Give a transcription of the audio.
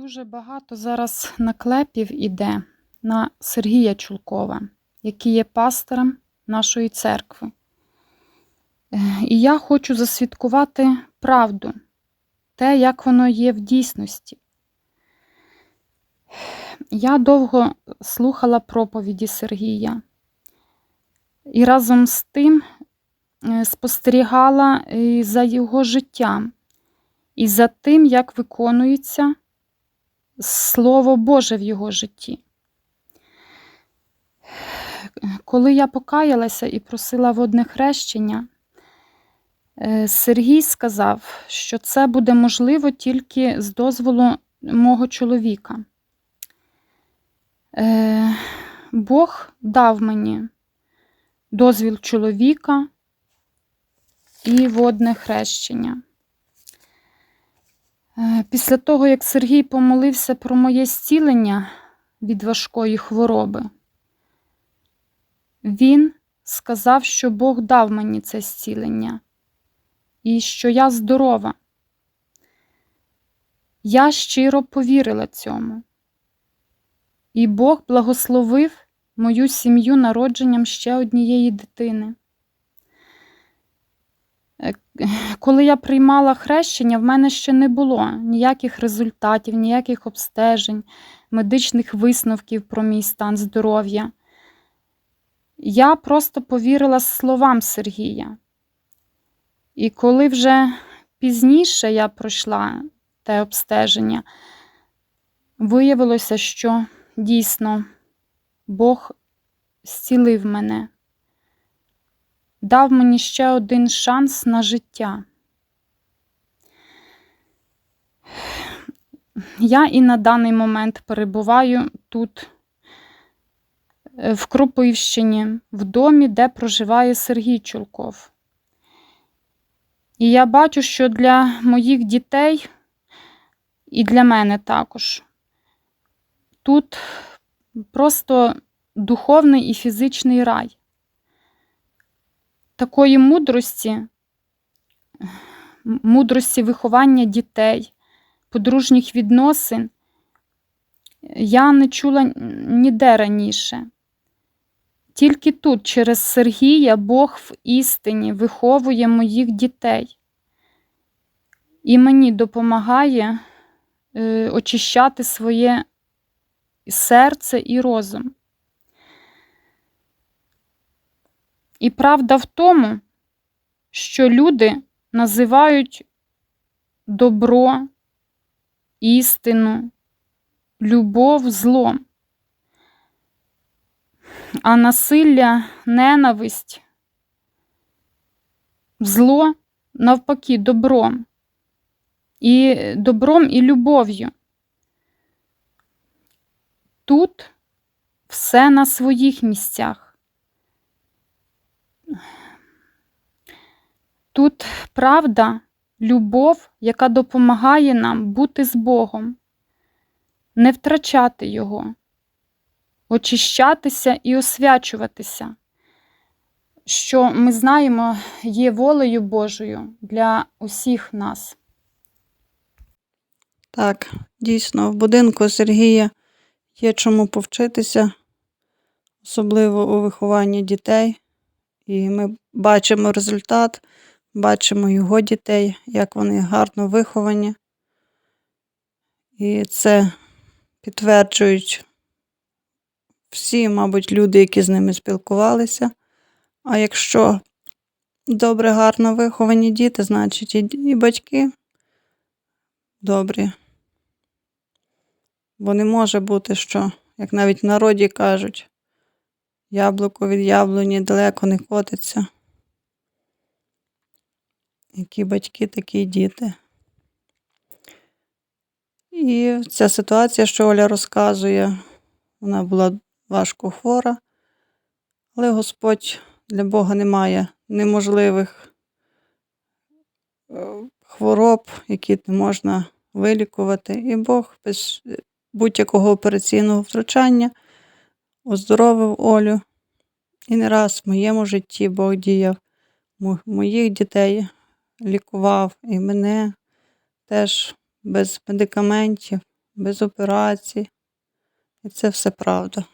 Дуже багато зараз наклепів іде на Сергія Чулкова, який є пастором нашої церкви. Е, І я хочу засвідкувати правду, те, як воно є в дійсності. Я довго слухала проповіді Сергія і разом з тим е, спостерігала за його життям і за тим, як виконується Слово Боже в його житті. Коли я покаялася і просила водне хрещення, е, Сергій сказав, що це буде можливо тільки з дозволу мого чоловіка. Е, Бог дав мені дозвіл чоловіка і водне хрещення. Е, Після того, як Сергій помолився про моє зцілення від важкої хвороби, він сказав, що Бог дав мені це зцілення і що я здорова. Я щиро повірила цьому. І Бог благословив мою сім'ю народженням ще однієї дитини. Коли я приймала хрещення, в мене ще не було ніяких результатів, ніяких обстежень, медичних висновків про мій стан здоров'я. Я просто повірила словам Сергія. І коли вже пізніше я пройшла те обстеження, виявилося, що дійсно Бог зцілив мене, дав мені ще один шанс на життя. Я і на даний момент перебуваю тут, е, в Кропивщині, в домі, де проживає Сергій Чулков. І я бачу, що для моїх дітей і для мене також тут просто духовний і фізичний рай. Такої мудрості, мудрості виховання дітей, подружніх відносин я не чула ніде раніше. Тільки тут, через Сергія, Бог в істині виховує моїх дітей і мені допомагає е, очищати своє серце і розум. І правда в тому, що люди називають добро, істину, любов злом, а насилля, ненависть, зло навпаки добром. І добром і любов'ю. Тут все на своїх місцях. Тут правда, любов, яка допомагає нам бути з Богом, не втрачати Його, очищатися і освячуватися, що ми знаємо є волею Божою для усіх нас. Так, дійсно, в будинку Сергія є чому повчитися, особливо у вихованні дітей. І ми бачимо результат, бачимо його дітей, як вони гарно виховані. І це підтверджують всі, мабуть, люди, які з ними спілкувалися. А якщо добре, гарно виховані діти, значить і, батьки добрі. Бо не може бути, що, як навіть в народі кажуть, яблуко від яблуні далеко не котиться. Які батьки, такі діти. І ця ситуація, що Оля розказує, вона була важко хвора, але Господь для Бога немає неможливих е, хвороб, які не можна вилікувати. І Бог без будь-якого операційного втручання оздоровив Олю. І не раз в моєму житті Бог діяв, моїх дітей лікував і мене теж без медикаментів. без операцій. І це все правда.